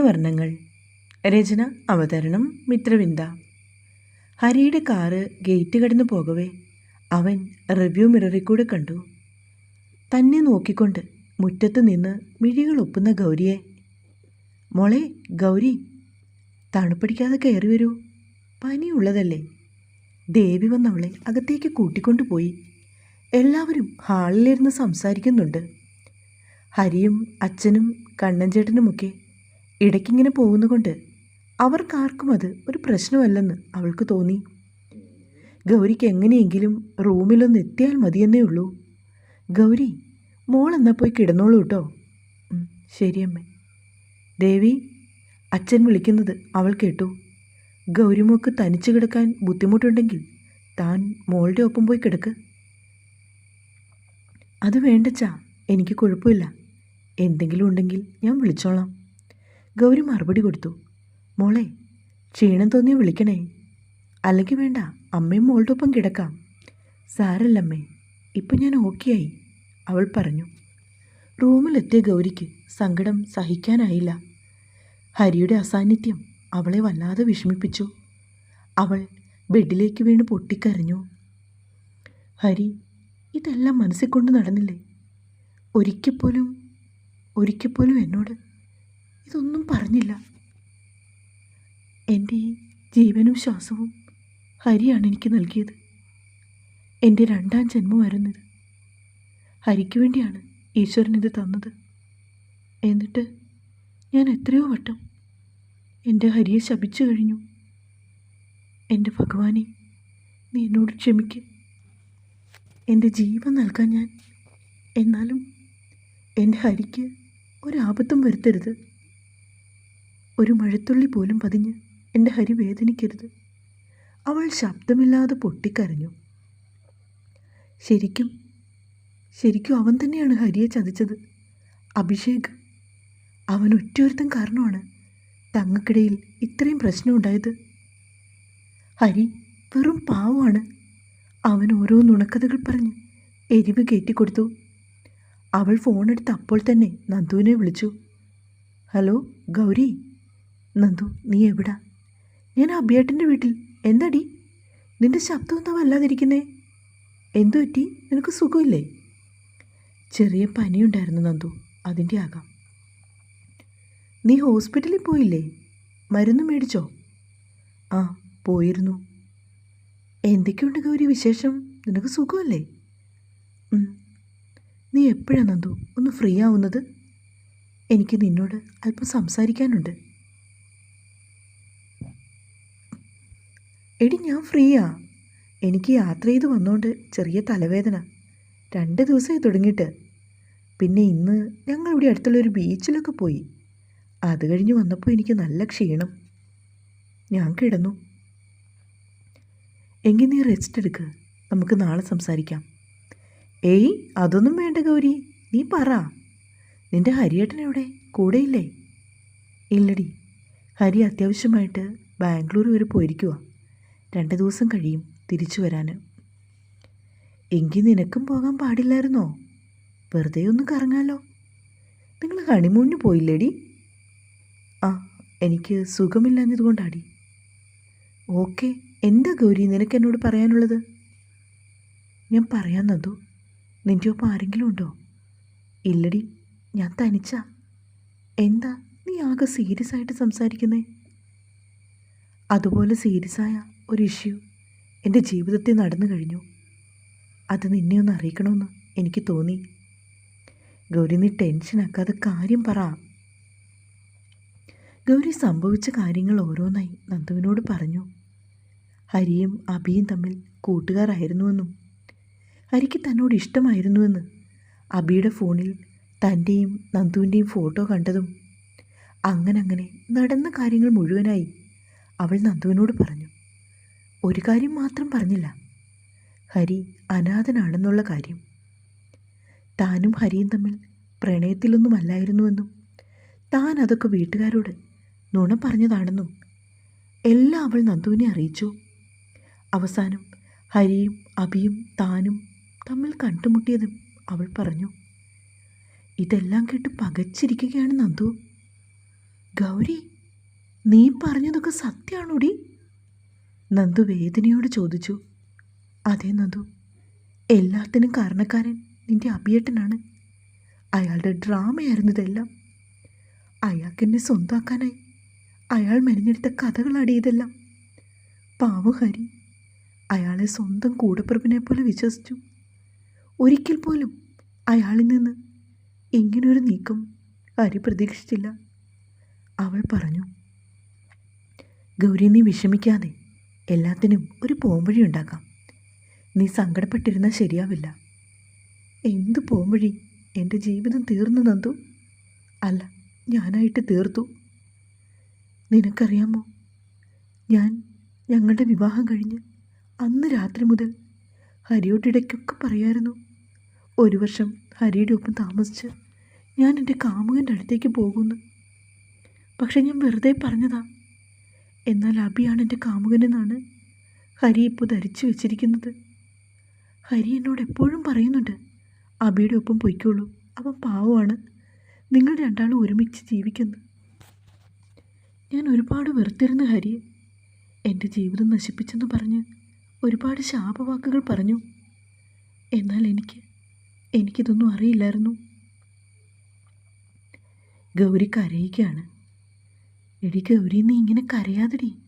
പ്രണയവർണങ്ങൾ രചന അവതരണം മിത്രവിന്ദ. ഹരിയുടെ car gate കടന്നു പോകവേ അവൻ റിവ്യൂ മിററിൽ കൂടെ കണ്ടു. തന്നെ നോക്കിക്കൊണ്ട് മുറ്റത്ത് നിന്ന് മിഴികൾ ഒപ്പുന്ന ഗൗരിയെ. മോളെ ഗൗരി തണുപ്പടിക്കാതെ കയറി വരൂ. പനിയുള്ളതല്ലേ? ദേവി വന്നവളെ അകത്തേക്ക് കൂട്ടിക്കൊണ്ടുപോയി എല്ലാവരും ഹാളിലിരുന്ന് സംസാരിക്കുന്നുണ്ട്. ഹരിയും അച്ഛനും കണ്ണൻചേട്ടനുമൊക്കെ ഇടയ്ക്കിങ്ങനെ പോകുന്നതുകൊണ്ട് അവർക്കാർക്കും അത് ഒരു പ്രശ്നമല്ലെന്ന് അവൾക്ക് തോന്നി. ഗൗരിക്ക് എങ്ങനെയെങ്കിലും റൂമിലൊന്ന് എത്തിയാൽ മതിയെന്നേ ഉള്ളൂ. ഗൗരി മോൾ എന്നാൽ പോയി കിടന്നോളൂ കേട്ടോ. ഉം, ശരി അമ്മേ. ദേവി അച്ഛൻ വിളിക്കുന്നത് അവൾ കേട്ടു. ഗൗരിമോക്ക് തനിച്ച് കിടക്കാൻ ബുദ്ധിമുട്ടുണ്ടെങ്കിൽ താൻ മോളുടെ ഒപ്പം പോയി കിടക്ക്. അത് വേണ്ടച്ചാ എനിക്ക് കുഴപ്പമില്ല. എന്തെങ്കിലും ഉണ്ടെങ്കിൽ ഞാൻ വിളിച്ചോളാം. ഗൗരി മറുപടി കൊടുത്തു. മോളെ ക്ഷീണം തോന്നിയ വിളിക്കണേ. അല്ലെങ്കിൽ വേണ്ട അമ്മയും മോളുടെ കിടക്കാം. സാരല്ലമ്മേ ഇപ്പം ഞാൻ ഓക്കെയായി അവൾ പറഞ്ഞു. റൂമിലെത്തിയ ഗൗരിക്ക് സങ്കടം സഹിക്കാനായില്ല. ഹരിയുടെ അസാന്നിധ്യം അവളെ വല്ലാതെ വിഷമിപ്പിച്ചു. അവൾ ബെഡിലേക്ക് വീണ് പൊട്ടിക്കരഞ്ഞു. ഹരി ഇതെല്ലാം മനസ്സിൽ കൊണ്ട് നടന്നില്ലേ? ഒരിക്കൽ പോലും ഒരിക്കൽ പോലും എന്നോട് ഇതൊന്നും പറഞ്ഞില്ല. എന്റെ ഈ ജീവനും ശ്വാസവും ഹരിയാണ് എനിക്ക് നൽകിയത്. എന്റെ രണ്ടാം ജന്മമായിരുന്നത്. ഹരിക്ക് വേണ്ടിയാണ് ഈശ്വരൻ ഇത് തന്നത്. എന്നിട്ട് ഞാൻ എത്രയോ വട്ടം എന്റെ ഹരിയെ ശപിച്ചു കഴിഞ്ഞു. എന്റെ ഭഗവാനെ നീ എന്നോട് ക്ഷമിക്ക്. എന്റെ ജീവൻ നൽകാൻ ഞാൻ എന്നാലും എന്റെ ഹരിക്ക് ഒരാപത്തും വരുത്തരുത്. ഒരു മഴത്തുള്ളി പോലും പതിഞ്ഞ് എന്റെ ഹരി വേദനിക്കരുത്. അവൾ ശബ്ദമില്ലാതെ പൊട്ടിക്കരഞ്ഞു. ശരിക്കും ശരിക്കും അവൻ തന്നെയാണ് ഹരിയെ ചതിച്ചത്. അഭിഷേക് അവൻ ഒറ്റയൊരുത്തൻ കാരണമാണ് തങ്ങൾക്കിടയിൽ ഇത്രയും പ്രശ്നം ഉണ്ടായത്. ഹരി വെറും പാവമാണ്. അവൻ ഓരോ നുണക്കഥകൾ പറഞ്ഞ് എരിവ് കയറ്റിക്കൊടുത്തു. അവൾ ഫോണെടുത്ത് അപ്പോൾ തന്നെ നന്ദുവിനെ വിളിച്ചു. ഹലോ ഗൗരി? നന്ദു നീ എവിടാ? ഞാൻ അബിയേട്ടന്റെ വീട്ടിൽ. എന്താടി? നിന്റെ ശബ്ദം എന്താ വല്ലാതിരിക്കുന്നേ. എന്തു പറ്റി? നിനക്ക് സുഖമില്ലേ? ചെറിയ പനിയുണ്ടായിരുന്നു നന്ദു. അതിന്റെ ആകാം. നീ ഹോസ്പിറ്റലിൽ പോയില്ലേ? മരുന്ന് മേടിച്ചോ? ആ പോയിരുന്നു. എന്തൊക്കെയുണ്ട് ഗൗരി വിശേഷം? നിനക്ക് സുഖമല്ലേ? നീ എപ്പോഴാണ് നന്ദു? ഒന്ന് ഫ്രീ ആവുന്നത്? എനിക്ക് നിന്നോട് അല്പം സംസാരിക്കാനുണ്ട്. എടി ഞാൻ ഫ്രീയാ. എനിക്ക് യാത്ര ചെയ്ത് വന്നോണ്ട് ചെറിയ തലവേദന. രണ്ട് ദിവസമായി തുടങ്ങിയിട്ട്. പിന്നെ ഇന്ന് ഞങ്ങൾ ഇവിടെ അടുത്തുള്ള ഒരു ബീച്ചിലൊക്കെ പോയി. അത് കഴിഞ്ഞ് വന്നപ്പോൾ എനിക്ക് നല്ല ക്ഷീണം. ഞാൻ കിടന്നു. എങ്കിൽ നീ റെസ്റ്റ് എടുക്ക്. നമുക്ക് നാളെ സംസാരിക്കാം. ഏയ് അതൊന്നും വേണ്ട ഗൗരി. നീ പറ. നിന്റെ ഹരിയേട്ടൻ എവിടെ? കൂടെയില്ലേ? ഇല്ലടി. ഹരി അത്യാവശ്യമായിട്ട് ബാംഗ്ലൂർ വരെ പോയിരിക്കുക രണ്ട് ദിവസം കഴിയും തിരിച്ചു വരാൻ എങ്കിൽ നിനക്കും പോകാൻ പാടില്ലായിരുന്നോ? വെറുതെ ഒന്ന് കറങ്ങാലോ? നിങ്ങൾ ഹണിമൂണിന് പോയില്ലേടി? ആ എനിക്ക് സുഖമില്ലാഞ്ഞതുകൊണ്ടാടി. ഓക്കെ എന്താ ഗൗരി നിനക്ക് എന്നോട് പറയാനുള്ളത്? ഞാൻ പറയാൻ നന്ദു. നിന്റെ ഒപ്പം ആരെങ്കിലും ഉണ്ടോ? ഇല്ലടി ഞാൻ തനിച്ചാ. എന്താ നീ ആകെ സീരിയസ് ആയിട്ട് സംസാരിക്കുന്നേ? അതുപോലെ സീരിയസ് ആയ ഒരു ഇഷ്യൂ. എന്റെ ജീവിതത്തിൽ നടന്നു കഴിഞ്ഞു. അത് നിന്നെ ഒന്ന് അറിയിക്കണമെന്ന് എനിക്ക് തോന്നി. ഗൗരി നീ ടെൻഷനാക്കാതെ കാര്യം പറ. ഗൗരി സംഭവിച്ച കാര്യങ്ങൾ ഓരോന്നായി നന്ദുവിനോട് പറഞ്ഞു. ഹരിയും അഭിയും തമ്മിൽ കൂട്ടുകാരായിരുന്നുവെന്നും ഹരിക്ക് തന്നോട് ഇഷ്ടമായിരുന്നുവെന്ന് അബിയുടെ ഫോണിൽ തന്റെയും നന്ദുവിന്റെയും ഫോട്ടോ കണ്ടതും അങ്ങനെ അങ്ങനെ നടന്ന കാര്യങ്ങൾ മുഴുവനായി അവൾ നന്ദുവിനോട് പറഞ്ഞു. ഒരു കാര്യം മാത്രം പറഞ്ഞില്ല. ഹരി അനാഥനാണെന്നുള്ള കാര്യം. താനും ഹരിയും തമ്മിൽ പ്രണയത്തിലൊന്നുമല്ലായിരുന്നുവെന്നും താൻ അതൊക്കെ വീട്ടുകാരോട് നുണ പറഞ്ഞതാണെന്നും എല്ലാം അവൾ നന്ദുവിനെ അറിയിച്ചു. അവസാനം ഹരിയും അഭിയും താനും തമ്മിൽ കണ്ടുമുട്ടിയതും അവൾ പറഞ്ഞു ഇതെല്ലാം കേട്ട് പകച്ചിരിക്കുകയാണ് നന്ദു. ഗൗരി നീ പറഞ്ഞതൊക്കെ സത്യമാണോടി നന്ദു വേദനയോട് ചോദിച്ചു. അതെ നന്ദു എല്ലാത്തിനും കാരണക്കാരൻ നിന്റെ അഭിയേട്ടനാണ്. അയാളുടെ ഡ്രാമയായിരുന്നു ഇതെല്ലാം. അയാൾക്ക് എന്നെ സ്വന്തമാക്കാനായി അയാൾ മെനഞ്ഞെടുത്ത കഥകളാടി ഇതെല്ലാം. ഹരി അയാളെ സ്വന്തം കൂടപ്പിറപ്പിനെ പോലെ വിശ്വസിച്ചു. ഒരിക്കൽ പോലും അയാളിൽ നിന്ന് ഇങ്ങനൊരു നീക്കം ഹരി പ്രതീക്ഷിച്ചില്ല. അവൾ പറഞ്ഞു ഗൗരി നീ വിഷമിക്കാതെ എല്ലാത്തിനും ഒരു പോംവഴി ഉണ്ടാക്കാം. നീ സങ്കടപ്പെട്ടിരുന്നാൽ ശരിയാവില്ല. എന്ത് പോംവഴി? എന്റെ ജീവിതം തീർന്നു നന്ദു. അല്ല ഞാനായിട്ട് തീർത്തു. നിനക്കറിയാമോ? ഞാൻ ഞങ്ങളുടെ വിവാഹം കഴിഞ്ഞ് അന്ന് രാത്രി മുതൽ ഹരിയോട്ടിടയ്ക്കൊക്കെ പറയായിരുന്നു. ഒരു വർഷം ഹരിയുടെ ഒപ്പം താമസിച്ച് ഞാൻ എന്റെ കാമുകന്റെ അടുത്തേക്ക് പോകുന്നു. പക്ഷെ ഞാൻ വെറുതെ പറഞ്ഞതാ എന്നാൽ അബിയാണ് എന്റെ കാമുകനെന്നാണ് ഹരി ഇപ്പോൾ ധരിച്ചു വെച്ചിരിക്കുന്നത്. ഹരി എന്നോട് എപ്പോഴും പറയുന്നുണ്ട് അബിയുടെ ഒപ്പം പൊയ്ക്കോളൂ അവൻ പാവമാണ് നിങ്ങൾ രണ്ടാളും ഒരുമിച്ച് ജീവിക്കുന്നു. ഞാൻ ഒരുപാട് വെറുത്തിരുന്നു ഹരിയെ. എന്റെ ജീവിതം നശിപ്പിച്ചെന്ന് പറഞ്ഞ് ഒരുപാട് ശാപവാക്കുകൾ പറഞ്ഞു. എന്നാൽ എനിക്ക് എനിക്കിതൊന്നും അറിയില്ലായിരുന്നു. ഗൗരി കരയുകയാണ് എടി ഗൗരി നീ ഇങ്ങനെ കരയാതെടി.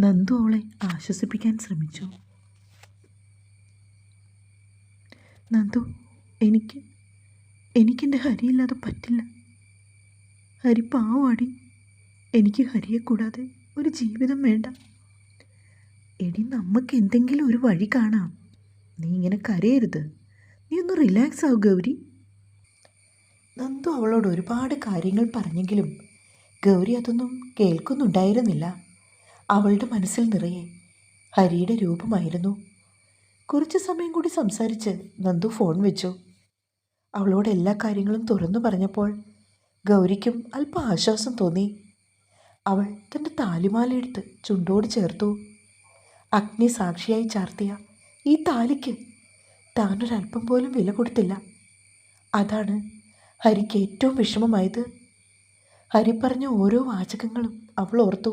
നന്ദു അവളെ ആശ്വസിപ്പിക്കാൻ ശ്രമിച്ചു. നന്ദു എനിക്ക് എനിക്കെന്റെ ഹരിയില്ലാതെ പറ്റില്ല. ഹരി പാവാടി. എനിക്ക് ഹരിയെ കൂടാതെ ഒരു ജീവിതം വേണ്ട. എടി നമുക്ക് എന്തെങ്കിലും ഒരു വഴി കാണാം. നീ ഇങ്ങനെ കരയരുത്. നീ ഒന്ന് റിലാക്സ് ആവുക ഗൗരി. നന്ദു അവളോട് ഒരുപാട് കാര്യങ്ങൾ പറഞ്ഞെങ്കിലും ഗൗരി അതൊന്നും കേൾക്കുന്നുണ്ടായിരുന്നില്ല. അവളുടെ മനസ്സിൽ നിറയെ ഹരിയുടെ രൂപമായിരുന്നു. കുറച്ച് സമയം കൂടി സംസാരിച്ച് നന്ദു ഫോൺ വെച്ചു. അവളോട് എല്ലാ കാര്യങ്ങളും തുറന്നു പറഞ്ഞപ്പോൾ ഗൗരിക്കും അല്പം ആശ്വാസം തോന്നി. അവൾ തന്റെ താലിമാലയെടുത്ത് ചുണ്ടോട് ചേർത്തു. അഗ്നി സാക്ഷിയായി ചാർത്തിയ ഈ താലിക്ക് താനൊരല്പം പോലും വില കൊടുത്തില്ല. അതാണ് ഹരിക്ക് ഏറ്റവും വിഷമമായത്. ഹരി പറഞ്ഞ ഓരോ വാചകങ്ങളും അവൾ ഓർത്തു.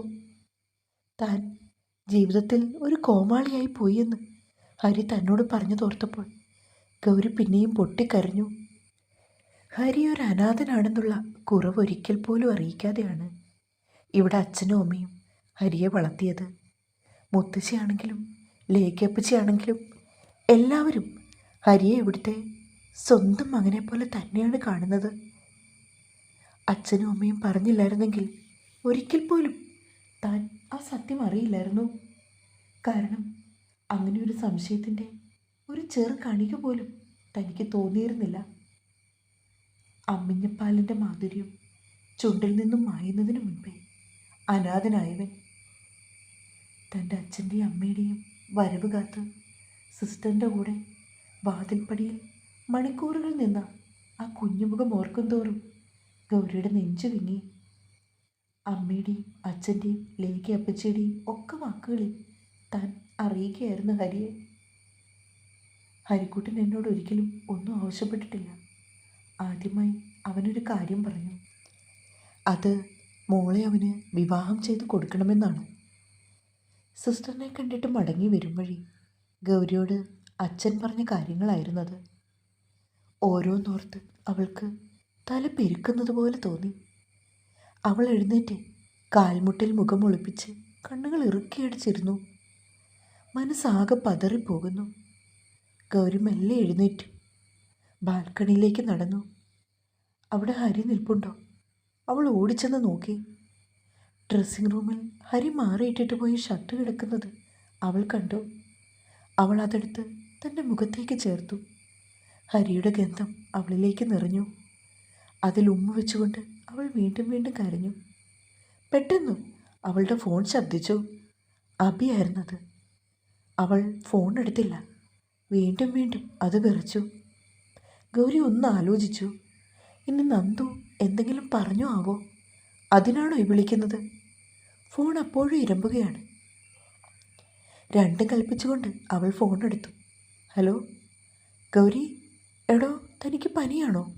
താൻ ജീവിതത്തിൽ ഒരു കോമാളിയായി പോയെന്ന് ഹരി തന്നോട് പറഞ്ഞു തോർത്തപ്പോൾ ഗൗരി പിന്നെയും പൊട്ടിക്കരഞ്ഞു. ഹരി ഒരു അനാഥനാണെന്നുള്ള കുറവ് ഒരിക്കൽ പോലും അറിയിക്കാതെയാണ് ഇവിടെ അച്ഛനും അമ്മയും ഹരിയെ വളർത്തിയത്. മുത്തശ്ശിയാണെങ്കിലും ലേഖപ്പച്ചിയാണെങ്കിലും എല്ലാവരും ഹരിയെ ഇവിടുത്തെ സ്വന്തം മകനെ പോലെ തന്നെയാണ് കാണുന്നത്. അച്ഛനും അമ്മയും പറഞ്ഞില്ലായിരുന്നെങ്കിൽ ഒരിക്കൽ പോലും താൻ ആ സത്യം അറിയില്ലായിരുന്നു. കാരണം അങ്ങനെ ഒരു സംശയത്തിന്റെ ഒരു ചെറു കണിക പോലും തനിക്ക് തോന്നിയിരുന്നില്ല. അമ്മിഞ്ഞപ്പാലിന്റെ മാധുര്യം ചുണ്ടിൽ നിന്നും മായുന്നതിന് മുൻപേ അനാഥനായവൻ തന്റെ അച്ഛന്റെയും അമ്മയുടെയും വരവ് കാത്ത് സിസ്റ്ററിന്റെ കൂടെ വാതിൽപ്പടിയിൽ മണിക്കൂറുകൾ നിന്ന ആ കുഞ്ഞുമുഖം ഓർക്കും തോറും ഗൗരിയുടെ നെഞ്ചു വിങ്ങി. അമ്മയുടെയും അച്ഛന്റെയും ലേഖ അപ്പച്ചിയുടെയും ഒക്കെ വാക്കുകളിൽ താൻ അറിയുകയായിരുന്നു ഹരിയെ. ഹരിക്കുട്ടൻ എന്നോട് ഒരിക്കലും ഒന്നും ആവശ്യപ്പെട്ടിട്ടില്ല. ആദ്യമായി അവനൊരു കാര്യം പറഞ്ഞു. അത് മോളെ അവന് വിവാഹം ചെയ്ത് കൊടുക്കണമെന്നാണ്. സിസ്റ്ററിനെ കണ്ടിട്ട് മടങ്ങി വരും വഴി ഗൗരിയോട് അച്ഛൻ പറഞ്ഞ കാര്യങ്ങളായിരുന്നത്. ഓരോന്നോർത്ത് അവൾക്ക് തല പെരുക്കുന്നത് പോലെ തോന്നി. അവൾ എഴുന്നേറ്റ് കാൽമുട്ടിൽ മുഖം ഒളിപ്പിച്ച് കണ്ണുകൾ ഇറുക്കിയടിച്ചിരുന്നു. മനസ്സാകെ പതറിപ്പോകുന്നു. ഗൗരി മെല്ലെ എഴുന്നേറ്റു. ബാൽക്കണിയിലേക്ക് നടന്നു. അവിടെ ഹരി നിൽപ്പുണ്ടോ? അവൾ ഓടിച്ചെന്ന് നോക്കി. ഡ്രസ്സിംഗ് റൂമിൽ ഹരി മാറിയിട്ടിട്ട് പോയി ഷർട്ട് കിടക്കുന്നത് അവൾ കണ്ടു. അവൾ അതെടുത്ത് തന്റെ മുഖത്തേക്ക് ചേർത്തു. ഹരിയുടെ ഗന്ധം അവളിലേക്ക് നിറഞ്ഞു. അതിൽ ഉമ്മ വെച്ചുകൊണ്ട് അവൾ വീണ്ടും വീണ്ടും കരഞ്ഞു. പെട്ടെന്ന് അവളുടെ ഫോൺ ശബ്ദിച്ചു. അബിയായിരുന്നത് അവൾ ഫോൺ എടുത്തില്ല. വീണ്ടും വീണ്ടും അത് വിറച്ചു. ഗൗരി ഒന്ന് ആലോചിച്ചു. ഇനി നന്ദു എന്തെങ്കിലും പറഞ്ഞു ആവോ? അതിനാണോ ഈ വിളിക്കുന്നത്? ഫോൺ അപ്പോഴും ഇരമ്പുകയാണ്. രണ്ടും കൽപ്പിച്ചുകൊണ്ട് അവൾ ഫോൺ എടുത്തു. ഹലോ ഗൗരി? എടോ തനിക്ക് പനിയാണോ?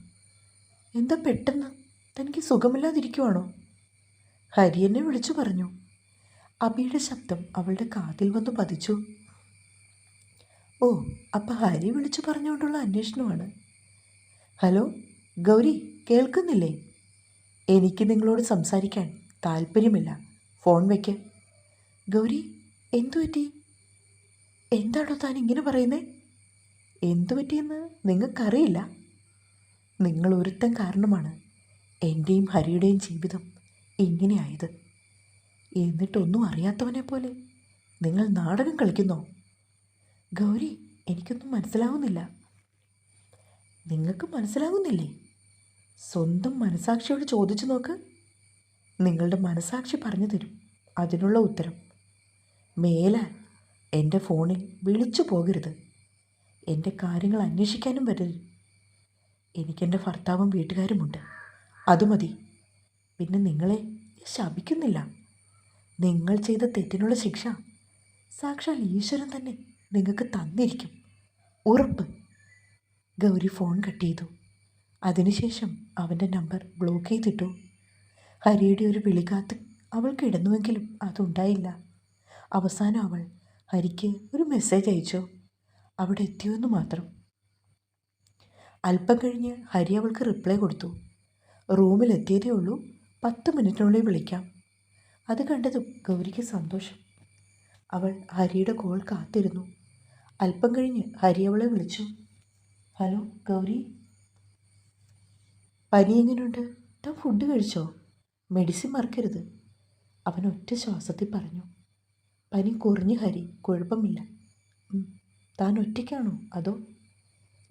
എന്താ പെട്ടെന്ന്? തനിക്ക് സുഖമില്ലാതിരിക്കുവാണോ? ഹരി എന്നെ വിളിച്ചു പറഞ്ഞു. അബിയുടെ ശബ്ദം അവളുടെ കാതിൽ വന്ന് പതിച്ചു. ഓ അപ്പം ഹരി വിളിച്ചു പറഞ്ഞുകൊണ്ടുള്ള അന്വേഷണമാണ്. ഹലോ ഗൗരി കേൾക്കുന്നില്ലേ? എനിക്ക് നിങ്ങളോട് സംസാരിക്കാൻ താല്പര്യമില്ല ഫോൺ വയ്ക്ക് ഗൗരി എന്തു പറ്റി? എന്താണോ താൻ ഇങ്ങനെ പറയുന്നത് എന്തു പറ്റിയെന്ന് നിങ്ങൾക്കറിയില്ല. നിങ്ങൾ ഒരുത്തൻ കാരണമാണ് എന്റെയും ഹരിയുടെയും ജീവിതം ഇങ്ങനെയായത്. എന്നിട്ടൊന്നും അറിയാത്തവനെ പോലെ നിങ്ങൾ നാടകം കളിക്കുന്നോ? ഗൗരി എനിക്കൊന്നും മനസ്സിലാവുന്നില്ല. നിങ്ങൾക്ക് മനസ്സിലാകുന്നില്ലേ സ്വന്തം മനസാക്ഷിയോട് ചോദിച്ചു നോക്ക്. നിങ്ങളുടെ മനസാക്ഷി പറഞ്ഞു തരും അതിനുള്ള ഉത്തരം. മേലാൽ എന്റെ ഫോണിൽ വിളിച്ചു പോകരുത്. എന്റെ കാര്യങ്ങൾ അന്വേഷിക്കാനും വരരുത്. എനിക്കെന്റെ ഭർത്താവും വീട്ടുകാരുമുണ്ട്. അത് മതി. പിന്നെ നിങ്ങളെ ശപിക്കുന്നില്ല. നിങ്ങൾ ചെയ്ത തെറ്റിനുള്ള ശിക്ഷ സാക്ഷാൽ ഈശ്വരൻ തന്നെ നിങ്ങൾക്ക് തന്നിരിക്കും. ഉറപ്പ്. ഗൗരി ഫോൺ കട്ട് ചെയ്തു. അതിനുശേഷം അവന്റെ നമ്പർ ബ്ലോക്ക് ചെയ്തിട്ടു. ഹരിയുടെ ഒരു വിളി കാത്ത് അവൾ കിടന്നുവെങ്കിലും അതുണ്ടായില്ല. അവസാനം അവൾ ഹരിക്ക് ഒരു മെസ്സേജ് അയച്ചു. അവിടെ എത്തിയോ എന്ന് മാത്രം. അല്പം കഴിഞ്ഞ് ഹരി അവൾക്ക് റിപ്ലൈ കൊടുത്തു. റൂമിലെത്തിയതേ ഉള്ളൂ. പത്ത് മിനിറ്റിനുള്ളിൽ വിളിക്കാം. അത് കണ്ടതും ഗൗരിക്ക് സന്തോഷം. അവൾ ഹരിയുടെ കോൾ കാത്തിരുന്നു. അല്പം കഴിഞ്ഞ് ഹരി അവളെ വിളിച്ചു. ഹലോ ഗൗരി? പനി എങ്ങനെയുണ്ട് താൻ ഫുഡ് കഴിച്ചോ? മെഡിസിൻ മറക്കരുത്. അവൻ ഒറ്റ ശ്വാസത്തിൽ പറഞ്ഞു. പനി കുറഞ്ഞു ഹരി കുഴപ്പമില്ല. താൻ ഒറ്റയ്ക്കാണോ? അതോ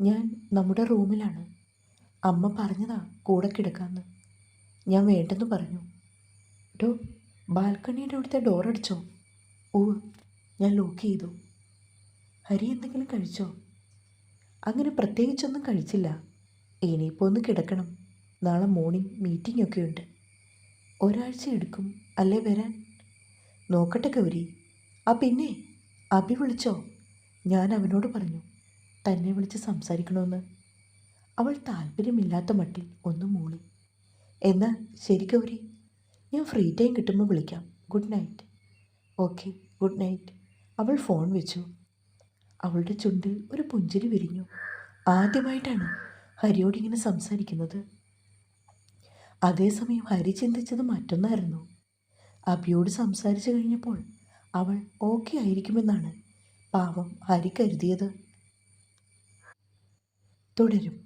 ഞാൻ നമ്മുടെ റൂമിലാണ്. അമ്മ പറഞ്ഞതാ കൂടെ കിടക്കാമെന്ന് ഞാൻ വേണ്ടെന്ന് പറഞ്ഞു. ഡോ ബാൽക്കണിയുടെ അവിടുത്തെ ഡോർ അടിച്ചോ? ഓ ഞാൻ ലോക്ക് ചെയ്തു. ഹരി എന്തെങ്കിലും കഴിച്ചോ? അങ്ങനെ പ്രത്യേകിച്ചൊന്നും കഴിച്ചില്ല. ഇനിയിപ്പോൾ ഒന്ന് കിടക്കണം. നാളെ മോർണിംഗ് മീറ്റിംഗ് ഒക്കെ ഉണ്ട്. ഒരാഴ്ച എടുക്കും അല്ലേ വരാൻ? നോക്കട്ടെ ഗൗരി. ആ പിന്നെ അഭി വിളിച്ചോ? ഞാൻ അവനോട് പറഞ്ഞു. തന്നെ വിളിച്ച് സംസാരിക്കണമെന്ന് അവൾ താല്പര്യമില്ലാത്ത മട്ടിൽ ഒന്ന് മൂളി. എന്നാൽ ശരി ഗൗരി ഞാൻ ഫ്രീ ടൈം കിട്ടുമ്പോൾ വിളിക്കാം. Good night okay good night അവൾ ഫോൺ വെച്ചു. അവളുടെ ചുണ്ടിൽ ഒരു പുഞ്ചിരി വിരിഞ്ഞു. ആദ്യമായിട്ടാണ് ഹരിയോട് ഇങ്ങനെ സംസാരിക്കുന്നത്? അതേസമയം ഹരി ചിന്തിച്ചത് മറ്റൊന്നായിരുന്നു. അബിയോട് സംസാരിച്ചു കഴിഞ്ഞപ്പോൾ അവൾ ഓക്കെ ആയിരിക്കുമെന്നാണ് പാവം ഹരി കരുതിയത്. തുടരും